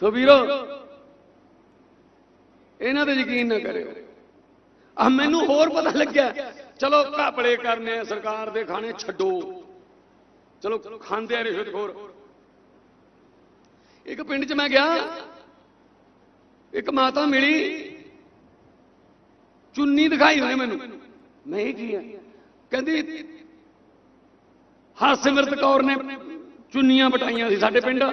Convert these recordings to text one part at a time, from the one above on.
ਸੋ ਵੀਰੋ, ਇਹਨਾਂ ਤੇ ਯਕੀਨ ਨਾ ਕਰਿਓ। ਆ ਮੈਨੂੰ ਹੋਰ ਪਤਾ ਲੱਗਿਆ। ਚਲੋ ਘਾਪਲੇ ਕਰਨੇ ਸਰਕਾਰ ਦੇ ਖਾਣੇ ਛੱਡੋ। ਚਲੋ, ਖਾਂਦੇ ਆ ਰਿਸ਼ਵਤਖੋਰ ਇੱਕ ਪਿੰਡ 'ਚ ਮੈਂ ਗਿਆ। ਇੱਕ ਮਾਤਾ ਮਿਲੀ। ਚੁੰਨੀ ਦਿਖਾਈ ਉਹਨੇ ਮੈਨੂੰ। ਮੈਂ ਇਹ ਕੀ ਆ? ਕਹਿੰਦੀ, ਹਰਸਿਮਰਤ ਕੌਰ ਨੇ ਚੁੰਨੀਆਂ ਬਟਾਈਆਂ ਸੀ ਸਾਡੇ ਪਿੰਡ।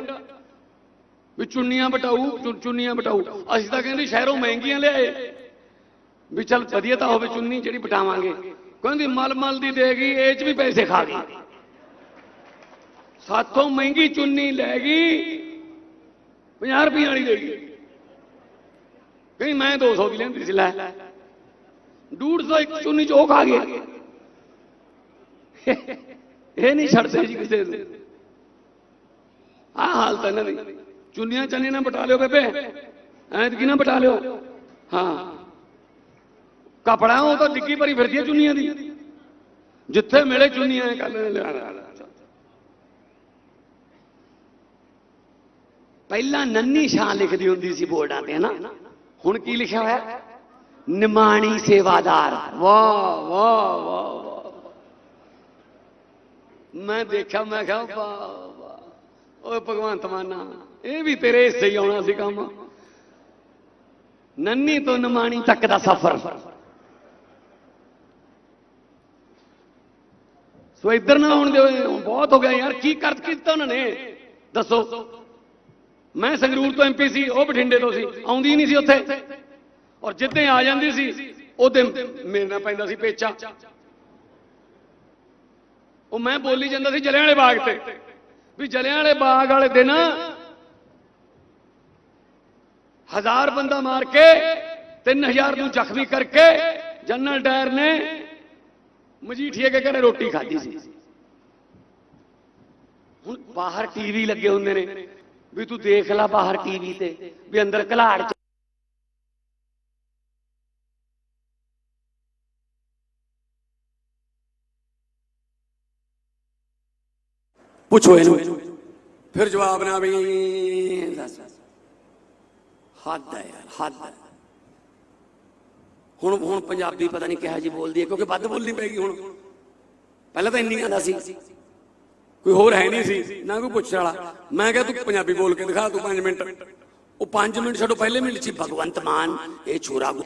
ਵੀ ਚੁੰਨੀਆਂ ਬਟਾਊ ਚੁੰਨੀਆਂ ਬਟਾਊ ਅਸੀਂ ਤਾਂ ਕਹਿੰਦੇ ਸ਼ਹਿਰੋਂ ਮਹਿੰਗੀਆਂ ਲਿਆਏ। ਵੀ ਚੱਲ ਵਧੀਆ ਤਾਂ ਹੋਵੇ ਚੁੰਨੀ ਜਿਹੜੀ ਬਟਾਵਾਂਗੇ ਕਹਿੰਦੀ ਮਲ ਮਲ ਦੀ ਦੇਗੀ ਇਹ ਚ ਵੀ ਪੈਸੇ ਖਾ ਗਈ। ਸਾਥੋਂ ਮਹਿੰਗੀ ਚੁੰਨੀ ਲੈ ਗਈ 50 ਰੁਪਏ ਵਾਲੀ ਦੇ ਗਈ। ਕਹਿੰਦੀ ਮੈਂ 200 ਦੀ ਲੈਂਦੀ ਸੀ, ਲੈ। 150 ਇੱਕ ਚੁੰਨੀ ਚ ਉਹ ਖਾ ਗਿਆ ਇਹ ਨਹੀਂ ਛੱਡਦੇ ਜੀ ਕਿਸੇ ਨੂੰ। ਆਹ ਹਾਲਤ ਇਹਨਾਂ ਦੀ। ਚੁੰਨੀਆਂ ਚੰਨੀ ਨਾ ਬਟਾ ਲਿਓ ਬੇਬੇ। ਐਤਕੀ ਨਾ ਬਟਾ ਲਿਓ। ਹਾਂ। ਕਪੜਾ ਉਹ ਤਾਂ ਡਿੱਗੀ ਭਰੀ ਫਿਰਦੀ ਹੈ ਚੁੰਨੀਆਂ ਦੀ। ਜਿੱਥੇ ਮਿਲੇ ਚੁੰਨੀਆਂ ਐ ਕਰ ਲੈਣੇ ਪਹਿਲਾਂ ਨੰਨੀ ਸ਼ਾਂ ਲਿਖਦੀ ਹੁੰਦੀ ਸੀ ਬੋਰਡਾਂ ਤੇ, ਹਨਾ? ਹੁਣ ਕੀ ਲਿਖਿਆ ਹੋਇਆ? ਨਿਮਾਣੀ ਸੇਵਾਦਾਰ। ਵਾਹ ਵਾਹ ਵਾਹ ਵਾਹ। ਮੈਂ ਦੇਖਿਆ, ਮੈਂ ਕਿਹਾ, ਵਾਹ ਵਾਹ। ਓਏ ਭਗਵੰਤ ਮਾਨਾ ਇਹ ਵੀ ਤੇਰੇ ਹਿੱਸੇ ਹੀ ਆਉਣਾ ਸੀ ਕੰਮ। ਨੰਨੀ ਤੋਂ ਨਮਾਣੀ ਤੱਕ ਦਾ ਸਫ਼ਰ। ਸੋ ਇੱਧਰ ਨਾ ਆਉਣ ਦਿਓ ਬਹੁਤ ਹੋ ਗਿਆ ਯਾਰ, ਕੀ ਕਰ ਕੀਤਾ ਉਹਨਾਂ ਨੇ? ਦੱਸੋ। ਮੈਂ ਸੰਗਰੂਰ ਤੋਂ ਐਮਪੀ ਸੀ, ਉਹ ਬਠਿੰਡੇ ਤੋਂ ਸੀ, ਆਉਂਦੀ ਹੀ ਨਹੀਂ ਸੀ ਉੱਥੇ। ਔਰ ਜਿੱਦਾਂ ਆ ਜਾਂਦੀ ਸੀ, ਉਹਦੇ ਮੇਰੇ ਨਾਲ ਪੈਂਦਾ ਸੀ ਪੇਚਾ। ਉਹ ਮੈਂ ਬੋਲੀ ਜਾਂਦਾ ਸੀ ਜਲਿਆਂ ਵਾਲੇ ਬਾਗ ਤੇ। ਵੀ ਜਲਿਆਂ ਵਾਲੇ ਬਾਗ ਵਾਲੇ ਦਿਨ ਹਜ਼ਾਰ ਬੰਦਾ ਮਾਰ ਕੇ 3000 ਨੂੰ ਜ਼ਖਮੀ ਕਰਕੇ ਜਨਰਲ ਡਾਇਰ ਨੇ ਮਜੀਠੀਏ ਕੇ ਘਰੇ ਰੋਟੀ ਖਾਧੀ ਸੀ ਹੁਣ ਬਾਹਰ ਟੀਵੀ ਲੱਗੇ ਹੁੰਦੇ ਨੇ ਵੀ ਤੂੰ ਦੇਖ ਲੈ ਬਾਹਰ ਟੀਵੀ ਤੇ ਵੀ ਅੰਦਰ ਘਲਾੜ ਚ ਪੁੱਛੋ ਇਹਨੂੰ ਫਿਰ ਜਵਾਬ ਨਾ ਵੀ ਦੱਸ ਹੱਦ ਹੈ ਯਾਰ, ਹੱਦ ਹੁਣ ਹੁਣ ਪੰਜਾਬੀ ਪਤਾ ਨਹੀਂ ਕਿਹਾ ਜੀ ਬੋਲਦੀ ਹੈ, ਕਿਉਂਕਿ ਵੱਧ ਬੋਲਣੀ ਪੈਗੀ ਹੁਣ। ਪਹਿਲਾਂ ਤਾਂ ਇੰਨੀ ਆਂਦਾ ਸੀ। ਕੋਈ ਹੋਰ ਹੈ ਨਹੀਂ ਸੀ, ਨਾ ਕੋਈ ਪੁੱਛਣ ਵਾਲਾ। ਮੈਂ ਕਿਹਾ ਤੂੰ ਪੰਜਾਬੀ ਬੋਲ ਕੇ ਦਿਖਾ, ਤੂੰ 5 ਮਿੰਟ। ਉਹ 5 ਮਿੰਟ ਛੱਡੋ, ਪਹਿਲੇ ਮਿੰਟ ਸੀ ਭਗਵੰਤ ਮਾਨ, ਇਹ ਛੋਰਾ ਗੁ-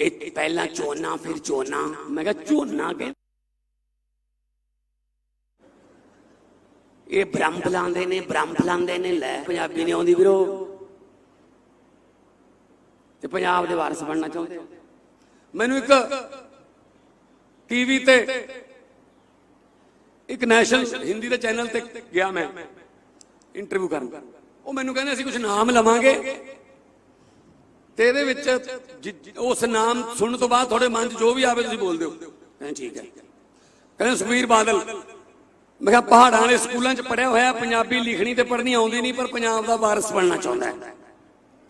ਇਹ ਪਹਿਲਾਂ ਚੋਨਾ, ਫਿਰ ਚੋਨਾ। ਮੈਂ ਕਿਹਾ ਚੋਨਾ ਕਿ ਇਹ ਬ੍ਰਹਮ ਬੁਲਾਉਂਦੇ ਨੇ, ਬ੍ਰਹਮ ਬੁਲਾਉਂਦੇ ਨੇ, ਲੈ ਪੰਜਾਬੀ ਨਹੀਂ ਆਉਂਦੀ ਵੀਰੋ। ਤੇ ਪੰਜਾਬ ਦੇ ਵਾਰਸ ਬਣਨਾ ਚਾਹੁੰਦੇ ਮੈਨੂੰ ਇੱਕ ਟੀਵੀ ਤੇ ਇੱਕ ਨੈਸ਼ਨਲ ਹਿੰਦੀ ਦੇ ਚੈਨਲ ਤੇ ਗਿਆ ਮੈਂ ਇੰਟਰਵਿਊ ਕਰਨ। ਉਹ ਮੈਨੂੰ ਕਹਿੰਦੇ, ਅਸੀਂ ਕੁਝ ਨਾਮ ਲਵਾਂਗੇ। ਤੇ ਇਹਦੇ ਵਿੱਚ ਉਸ ਨਾਮ ਸੁਣਨ ਤੋਂ ਬਾਅਦ ਤੁਹਾਡੇ ਮਨ 'ਚ ਜੋ ਵੀ ਆਵੇ ਤੁਸੀਂ ਬੋਲਦੇ ਹੋ। ਕਹਿੰਦੇ ਠੀਕ ਹੈ। ਕਹਿੰਦੇ ਸੁਖਬੀਰ ਬਾਦਲ। ਮੈਂ ਕਿਹਾ ਪਹਾੜਾਂ ਵਾਲੇ ਸਕੂਲਾਂ 'ਚ ਪੜਿਆ ਹੋਇਆ, ਪੰਜਾਬੀ ਲਿਖਣੀ ਤੇ ਪੜ੍ਹਨੀ ਆਉਂਦੀ ਨਹੀਂ, ਪਰ ਪੰਜਾਬ ਦਾ ਵਾਰਸ ਬਣਨਾ ਚਾਹੁੰਦਾ ਹੈ।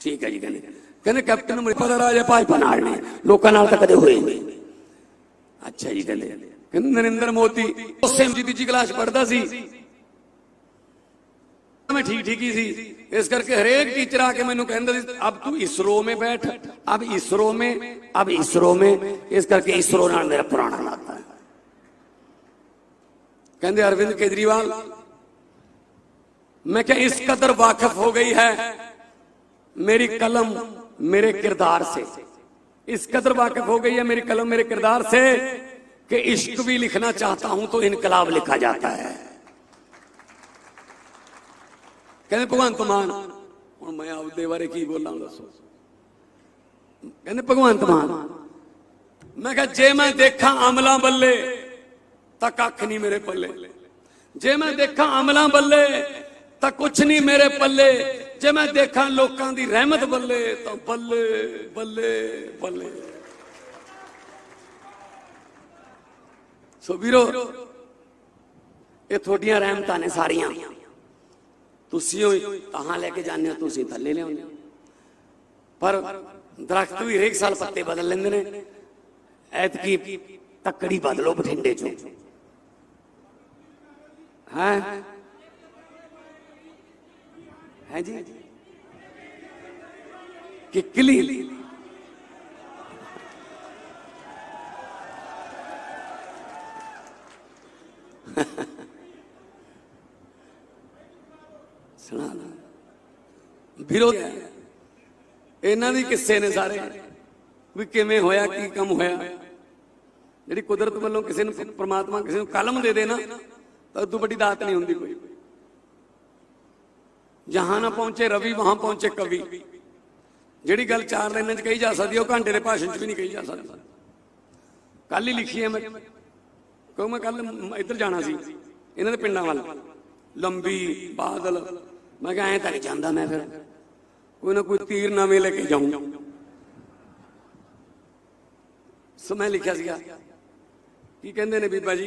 ਠੀਕ ਹੈ ਜੀ, ਕਹਿੰਦੇ। ਕਹਿੰਦੇ ਕੈਪਟਨ ਅਮਰਿੰਦਰ ਦਾ ਰਾਜ ਭਾਜਪਾ ਨਾਲ ਨੇ। ਲੋਕਾਂ ਨਾਲ ਤਾਂ ਕਦੇ ਹੋਏ ਨਹੀਂ। ਅੱਛਾ ਜੀ, ਕਹਿੰਦੇ। ਕਹਿੰਦੇ ਨਰਿੰਦਰ ਮੋਦੀ ਉਸੇ ਜੀ ਦੀ ਜੀ ਕਲਾਸ ਪੜਦਾ ਸੀ। ਮੈਂ ਠੀਕ ਠੀਕ ਹੀ ਸੀ। ਇਸ ਕਰਕੇ ਹਰੇਕ ਟੀਚਰ ਆ ਕੇ ਮੈਨੂੰ ਕਹਿੰਦਾ ਸੀ, ਅਬ ਤੂੰ ਇਸਰੋ ਮੇ ਬੈਠ, ਅਬ ਇਸਰੋ ਮੇ, ਅਬ ਇਸਰੋ ਮੇ। ਇਸ ਕਰਕੇ ਇਸਰੋ ਨਾਲ ਮੇਰਾ ਪੁਰਾਣਾ ਨਾਤਾ ਕਹਿੰਦੇ ਅਰਵਿੰਦ ਕੇਜਰੀਵਾਲ मैं क्या इस कदर वाकिफ हो गई है मेरी कलम मेरे किरदार से इस कदर वाकिफ हो गई है मेरी कलम मेरे किरदार से कि इश्क भी लिखना चाहता हूं तो इनकलाब लिखा जाता है ਕਹਿੰਦੇ ਭਗਵੰਤ ਮਾਨ ਹੁਣ ਮੈਂ ਆਪਦੇ ਬਾਰੇ ਕੀ ਬੋਲਾਂ ਦੱਸੋ ਕਹਿੰਦੇ ਭਗਵੰਤ ਮਾਨ ਮੈਂ ਕਿਹਾ ਜੇ ਮੈਂ ਦੇਖਾਂ ਅਮਲਾਂ ਬੱਲੇ ਤਾਂ ਕੱਖ ਨਹੀਂ ਮੇਰੇ ਪੱਲੇ। ਜੇ ਮੈਂ ਦੇਖਾਂ ਅਮਲਾਂ ਬੱਲੇ, ਤਾਂ ਕੁਛ ਨਹੀਂ ਮੇਰੇ ਪੱਲੇ। ਜੇ ਮੈਂ ਦੇਖਾਂ ਲੋਕਾਂ ਦੀ ਰਹਿਮਤ ਬੱਲੇ, ਤਾਂ ਬੱਲੇ ਬੱਲੇ ਬੱਲੇ। ਸੋ ਵੀਰੋ, ਇਹ ਤੁਹਾਡੀਆਂ ਰਹਿਮਤਾਂ ਨੇ ਸਾਰੀਆਂ। ਤੁਸੀਂ ਹੀ ਕਹਾਂ ਲੈ ਕੇ ਜਾਂਦੇ ਹੋ, ਤੁਸੀਂ ਥੱਲੇ ਲਿਆਉਂਦੇ ਪਰ ਦਰਖਤ ਵੀ ਹਰੇਕ ਸਾਲ ਪੱਤੇ ਬਦਲ ਲੈਂਦੇ ਨੇ। ਐਤਕੀ ਤੱਕੜੀ ਬਦਲੋ ਬਠਿੰਡੇ ਚੋਂ। ਹੈ। ਹੈ ਜੀ। ਕਿਕਲੀ ਸੁਣਾ ਲਾ। ਵਿਰੋਧ ਇਹਨਾਂ ਦੀ ਕਿੱਸੇ ਨੇ ਸਾਰੇ। ਵੀ ਕਿਵੇਂ ਹੋਇਆ, ਕੀ ਕੰਮ ਹੋਇਆ। ਜਿਹੜੀ ਕੁਦਰਤ ਵੱਲੋਂ ਕਿਸੇ ਨੂੰ ਪ੍ਰਮਾਤਮਾ ਕਿਸੇ ਨੂੰ ਕਲਮ ਦੇ ਦੇ ਨਾ ਤਾਂ ਉਦੋਂ ਵੱਡੀ ਦਾਤ ਨਹੀਂ ਹੁੰਦੀ ਕੋਈ। ਜਹਾਂ ਨਾ ਪਹੁੰਚੇ, ਰਵੀ ਵਹਾਂ ਪਹੁੰਚੇ ਕਵੀ। ਜਿਹੜੀ ਗੱਲ ਚਾਰ ਲਾਈਨਾਂ 'ਚ ਕਹੀ ਜਾ ਸਕਦੀ, ਉਹ ਘੰਟੇ ਦੇ ਭਾਸ਼ਣ 'ਚ ਵੀ ਨਹੀਂ ਕਹੀ ਜਾ ਸਕਦੀ। ਕੱਲ ਹੀ ਲਿਖੀ ਹੈ ਮੈਂ। ਕਿਉਂ ਮੈਂ ਕੱਲ ਇੱਧਰ ਜਾਣਾ ਸੀ, ਇਹਨਾਂ ਦੇ ਪਿੰਡਾਂ ਵੱਲ। ਲੰਬੀ, ਬਾਦਲ। ਮੈਂ ਕਿਹਾ, ਐਂ ਤੱਕ ਜਾਂਦਾ ਮੈਂ ਫਿਰ। ਕੋਈ ਨਾ ਕੋਈ ਤੀਰ ਨਵੇਂ ਲੈ ਕੇ ਜਾਊਂ। ਸੋ ਮੈਂ ਲਿਖਿਆ ਸੀਗਾ। ਕੀ ਕਹਿੰਦੇ ਨੇ ਬੀਬਾ ਜੀ?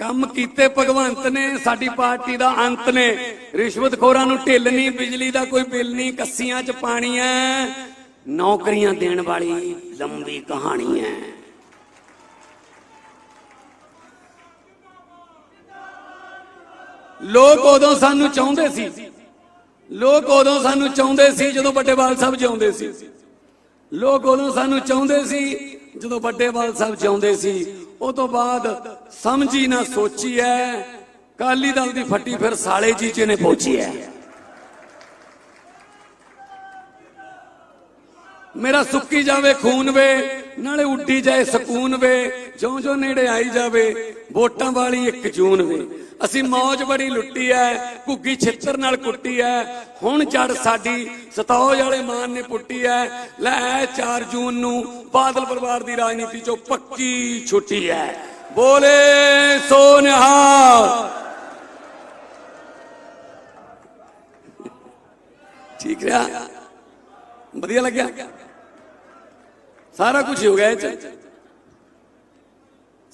ਕੰਮ ਕੀਤੇ ਭਗਵੰਤ ਨੇ, ਸਾਡੀ ਪਾਰਟੀ ਦਾ ਅੰਤ ਨੇ। ਰਿਸ਼ਵਤਖੋਰਾਂ ਨੂੰ ਢਿੱਲ ਨਹੀਂ ਬਿਜਲੀ ਦਾ ਕੋਈ ਬਿੱਲ ਨਹੀਂ, ਕੱਸੀਆਂ 'ਚ ਪਾਣੀ ਐ ਨੌਕਰੀਆਂ ਦੇਣ ਵਾਲੀ ਲੰਬੀ ਕਹਾਣੀ ਹੈ। ਲੋਕ ਉਦੋਂ ਸਾਨੂੰ ਚਾਹੁੰਦੇ ਸੀ। ਲੋਕ ਉਦੋਂ ਸਾਨੂੰ ਚਾਹੁੰਦੇ ਸੀ ਜਦੋਂ ਵੱਡੇ ਬਾਲ ਸਾਹਿਬ ਜਿਉਂਦੇ ਸੀ। ਲੋਕ ਉਦੋਂ ਸਾਨੂੰ ਚਾਹੁੰਦੇ ਸੀ ਜਦੋਂ ਵੱਡੇ ਬਾਲ ਸਾਹਿਬ ਜਿਉਂਦੇ ਸੀ। ਉਹ ਤੋਂ ਬਾਅਦ ਸਮਝੀ ਨਾ ਸੋਚੀ ਐ ਕਾਲੀ ਦਲ ਦੀ ਫੱਟੀ ਫਿਰ ਸਾਲੇ ਜੀ ਚ ਨੇ ਪਹੁੰਚੀ ਐ ਮੇਰਾ ਸੁੱਕੀ ਜਾਵੇ, ਖੂਨ ਵੇ, ਨਾਲੇ ਉੱਡੀ ਜਾਏ, ਸਕੂਨ ਵੇ, ਜਿਉਂ ਜਿਉਂ ਨੇੜੇ ਆਈ ਜਾਵੇ, ਵੋਟਾਂ ਵਾਲੀ ਇੱਕ ਜੂਨ ਵੇ। ਅਸੀਂ ਮੌਜ ਬੜੀ ਲੁੱਟੀ ਐ, ਘੁੱਗੀ ਛਿੱਤਰ ਨਾਲ ਕੁੱਟੀ ਐ। ਹੁਣ ਚੜ ਸਾਡੀ ਸਤੌਜ ਵਾਲੇ ਮਾਨ ਨੇ ਪੁੱਟੀ ਐ। ਲੈ 4 ਜੂਨ ਨੂੰ ਬਾਦਲ ਪਰਿਵਾਰ ਦੀ ਰਾਜਨੀਤੀ ਚੋਂ ਪੱਕੀ ਛੁੱਟੀ ਐ। ਬੋਲੇ ਸੋ ਨਿਹਾਲ ਠੀਕ ਰਿਹਾ? ਵਧੀਆ ਲੱਗਿਆ? ਸਾਰਾ ਕੁਝ ਹੋ ਗਿਆ ਇਹ ਚ।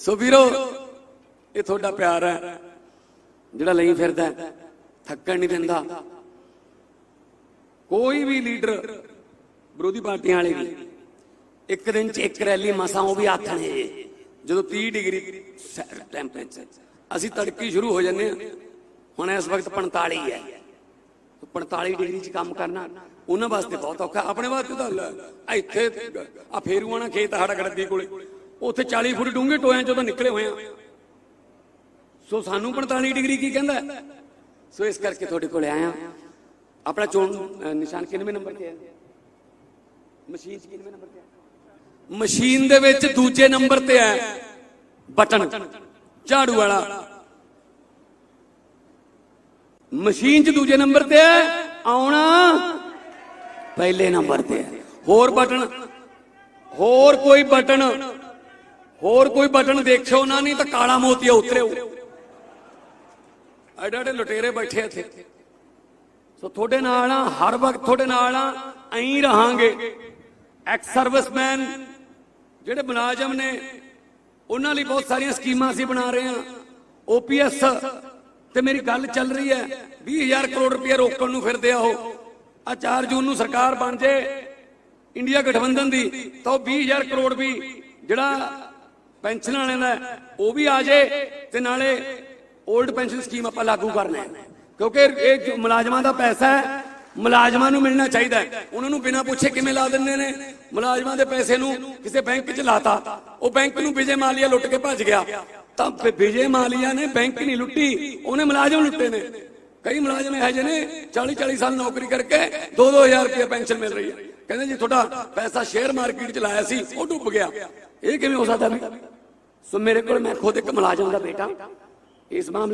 ਸੋ ਵੀਰੋ, ਇਹ ਤੁਹਾਡਾ ਪਿਆਰ ਹੈ, ਜਿਹੜਾ ਲਈ ਫਿਰਦਾ ਥੱਕਣ ਨਹੀਂ ਦਿੰਦਾ। ਕੋਈ ਵੀ ਲੀਡਰ ਵਿਰੋਧੀ ਪਾਰਟੀਆਂ ਵਾਲੇ ਵੀ, ਇੱਕ ਦਿਨ ਚ ਇੱਕ ਰੈਲੀ ਮਸਾਂ, ਉਹ ਵੀ ਆਥਣੇ ਜਦੋਂ 30 ਡਿਗਰੀ ਟੈਂਪਰੇਚਰ ਅਸੀਂ ਤੜਕੀ ਸ਼ੁਰੂ ਹੋ ਜੰਨੇ ਆ ਹੁਣ ਇਸ ਵਕਤ 45 ਹੈ। 45 ਡਿਗਰੀ ਚ ਕੰਮ ਕਰਨਾ। ਉਹਨਾਂ ਵਾਸਤੇ ਬਹੁਤ ਔਖਾ ਆਪਣੇ ਵਾਸਤੇ ਤਾਂ ਲੈ, ਇੱਥੇ ਆ ਫੇਰੂਆਣਾ ਖੇਤ ਸਾਡਾ ਗੜਦੀ ਕੋਲੇ। ਉੱਥੇ 40 ਫੁੱਟ ਡੂੰਘੇ ਟੋਇਆਂ ਚੋਂ ਤਾਂ ਨਿਕਲੇ ਹੋਏ ਆ। ਸੋ ਸਾਨੂੰ 45 ਡਿਗਰੀ ਕੀ ਕਹਿੰਦਾ? ਸੋ ਇਸ ਕਰਕੇ ਤੁਹਾਡੇ ਕੋਲੇ ਆਇਆ। ਆਪਣਾ ਚੋਣ ਨਿਸ਼ਾਨ ਕਿੰਨਵੇਂ ਨੰਬਰ ਤੇ ਹੈ? ਮਸ਼ੀਨ 'ਚ ਕਿੰਨਵੇਂ ਨੰਬਰ ਤੇ ਹੈ? ਮਸ਼ੀਨ ਦੇ ਵਿੱਚ ਦੂਜੇ ਨੰਬਰ ਤੇ ਹੈ ਬਟਨ ਝਾੜੂ ਵਾਲਾ। ਮਸ਼ੀਨ 'ਚ ਦੂਜੇ ਨੰਬਰ ਤੇ ਹੈ ਆਉਣਾ ਪਹਿਲੇ ਨੰਬਰ ਤੇ ਹੈ। ਹੋਰ ਬਟਨ, ਹੋਰ ਕੋਈ ਬਟਨ, ਹੋਰ ਕੋਈ ਬਟਨ ਦੇਖਿਓ ਨਾ, ਨਹੀਂ ਤਾਂ ਕਾਲਾ ਮੋਤੀਆ ਉਤਰਿਓ। ਐਡੇ ਐਡੇ ਲੁਟੇਰੇ ਬੈਠੇ ਇੱਥੇ। ਸੋ ਤੁਹਾਡੇ ਨਾਲ ਆ, ਹਰ ਵਕਤ ਤੁਹਾਡੇ ਨਾਲ ਆ, ਐਂ ਰਹਾਂਗੇ। ਐਕਸ ਸਰਵਿਸਮੈਨ ਜਿਹੜੇ ਮੁਲਾਜ਼ਮ ਨੇ, ਉਹਨਾਂ ਲਈ ਬਹੁਤ ਸਾਰੀਆਂ ਸਕੀਮਾਂ ਅਸੀਂ ਬਣਾ ਰਹੇ ਹਾਂ ਓਪੀਐਸ ਤੇ ਮੇਰੀ ਗੱਲ ਚੱਲ ਰਹੀ ਹੈ 20000 ਕਰੋੜ ਰੁਪਏ ਰੋਕਣ ਨੂੰ ਫਿਰਦੇ ਆ ਉਹ। ਆ 4 ਜੂਨ ਨੂੰ ਸਰਕਾਰ ਬਣ ਜੇ, ਇੰਡੀਆ ਗਠਬੰਧਨ ਦੀ, ਤਾਂ 20000 ਕਰੋੜ ਵੀ ਜਿਹੜਾ ਪੈਨਸ਼ਨ ਵਾਲਿਆਂ ਦਾ ਉਹ ਵੀ ਆ ਜੇ ਤੇ ਨਾਲੇ 올ਡ ਪੈਨਸ਼ਨ ਸਕੀਮ ਆਪਾਂ ਲਾਗੂ ਕਰਨਾ ਹੈ ਕਿਉਂਕਿ ਇਹ ਮੁਲਾਜ਼ਮਾਂ ਦਾ ਪੈਸਾ ਹੈ, ਮੁਲਾਜ਼ਮਾਂ ਨੂੰ ਮਿਲਣਾ ਚਾਹੀਦਾ ਉਹਨਾਂ ਨੂੰ ਬਿਨਾਂ ਪੁੱਛੇ ਕਿਵੇਂ ਲਾ ਦਿੰਦੇ ਨੇ? ਮੁਲਾਜ਼ਮਾਂ ਦੇ ਪੈਸੇ ਨੂੰ ਕਿਸੇ ਬੈਂਕ 'ਚ ਲਾਤਾ, ਉਹ ਬੈਂਕ ਨੂੰ ਵਿਜੇ ਮਾਲੀਆ ਲੁੱਟ ਕੇ ਭੱਜ ਗਿਆ। ਤਾਂ ਵਿਜੇ ਮਾਲੀਆ ਨੇ ਬੈਂਕ ਨਹੀਂ ਲੁੱਟੀ, ਉਹਨੇ ਮੁਲਾਜ਼ਮ ਲੁੱਟੇ ਨੇ। ਕਈ ਮੁਲਾਜ਼ਮ ਇਹੋ ਜਿਹੇ ਨੇ 40 40 ਸਾਲ ਨੌਕਰੀ ਕਰਕੇ 2-2000 ਰੁਪਏ ਪੈਨਸ਼ਨ ਮਿਲ ਰਹੀ ਹੈ। ਕਹਿੰਦੇ ਜੀ ਤੁਹਾਡਾ ਪੈਸਾ ਸ਼ੇਅਰ ਮਾਰਕੀਟ 'ਚ ਲਾਇਆ ਸੀ, ਉਹ ਡੁੱਬ ਗਿਆ। ਇਹ ਕਿਵੇਂ ਹੋ ਸਕਦਾ ਵੀ ਸੋ ਮੇਰੇ ਕੋਲ ਮੈਂ ਖੁਦ ਇੱਕ ਮੁਲਾਜ਼ਮ ਦਾ ਬੇਟਾ। ਇਸ ਮਾਮਲੇ